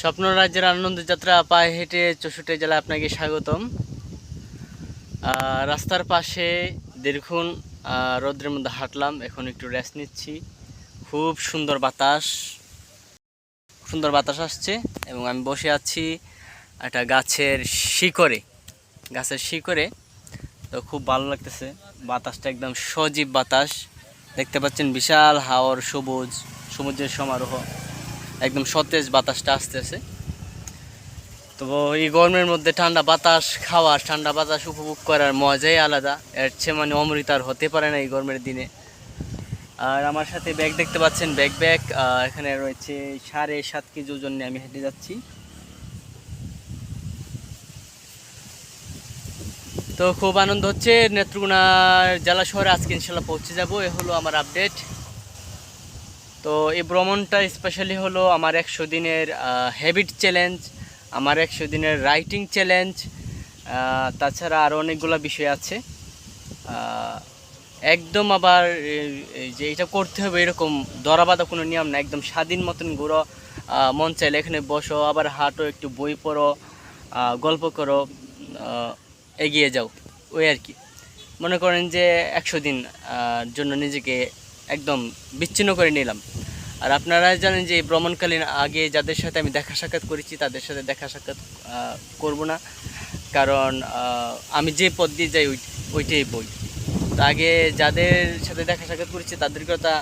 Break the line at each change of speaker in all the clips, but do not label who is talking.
স্বপ্ন রাজ্যের আনন্দ যাত্রা পায়ে হেঁটে চৌষট্টি জেলায় আপনাকে স্বাগতম। রাস্তার পাশে আহ, রৌদ্রের মধ্যে হাঁটলাম এখন একটু রেস্ট নিচ্ছি। খুব সুন্দর বাতাস সুন্দর বাতাস আসছে এবং আমি বসে আছি একটা গাছের শিকড়ে গাছের শিকড়ে। তো খুব ভালো লাগতেছে বাতাসটা একদম সজীব বাতাস। দেখতে পাচ্ছেন বিশাল হাওর সবুজ সমুদ্রের সমারোহ। একদম সতেজ বাতাসটা আসতেছে। তো এই গরমের মধ্যে ঠান্ডা বাতাস খাওয়ার ঠান্ডা বাতাস উপভোগ করার মজাই আলাদা। এর চেয়ে মানে অমৃত আর হতে পারে না এই গরমের দিনে। আর আমার সাথে ব্যাগ দেখতে পাচ্ছেন ব্যাগ ব্যাগ এখানে রয়েছে সাড়ে সাত কেজি ওজন আমি হেঁটে যাচ্ছি। তো খুব আনন্দ হচ্ছে নেত্রকোনা জেলা শহরে আজকে ইনশাল্লাহ পৌঁছে যাব। এ হলো আমার আপডেট তো এই ভ্রমণটা স্পেশালি হলো আমার একশো দিনের হ্যাবিট চ্যালেঞ্জ আমার একশো দিনের রাইটিং চ্যালেঞ্জ তাছাড়া আরও অনেকগুলো বিষয় আছে। একদম আবার যে এটা করতে হবে এরকম দরাবাধা কোনো নিয়ম না, একদম স্বাধীন মতন ঘুরো মন চাইলে এখানে বসো, আবার হাঁটো, একটু বই পড়ো গল্প করো এগিয়ে যাও, ওই আর কি। মনে করেন যে একশো দিন জন্য নিজেকে একদম বিচ্ছিন্ন করে নিলাম। আর আপনারা জানেন যে ভ্রমণকালীন আগে যাদের সাথে আমি দেখা সাক্ষাৎ করেছি, তাদের সাথে দেখা সাক্ষাৎ করব না। কারণ আমি যে পথ দিয়ে যাই, ওই, ওইটাই বই। আগে যাদের সাথে দেখা সাক্ষাৎ করেছি তাদের কথা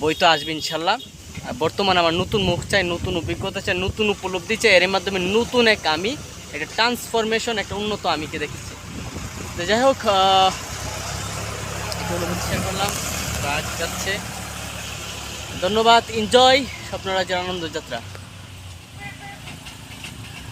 বই তো আসবে ইনশাল্লাহ। বর্তমানে আমার নতুন মুখ চাই, নতুন অভিজ্ঞতা চাই, নতুন উপলব্ধি চাই। এর মাধ্যমে নতুন এক আমি, একটা ট্রান্সফরমেশন একটা উন্নত আমিকে দেখেছি। তো যাই হোক করলাম কাজ যাচ্ছে। ধন্যবাদ এনজয় স্বপ্নরাজের আনন্দ যাত্রা।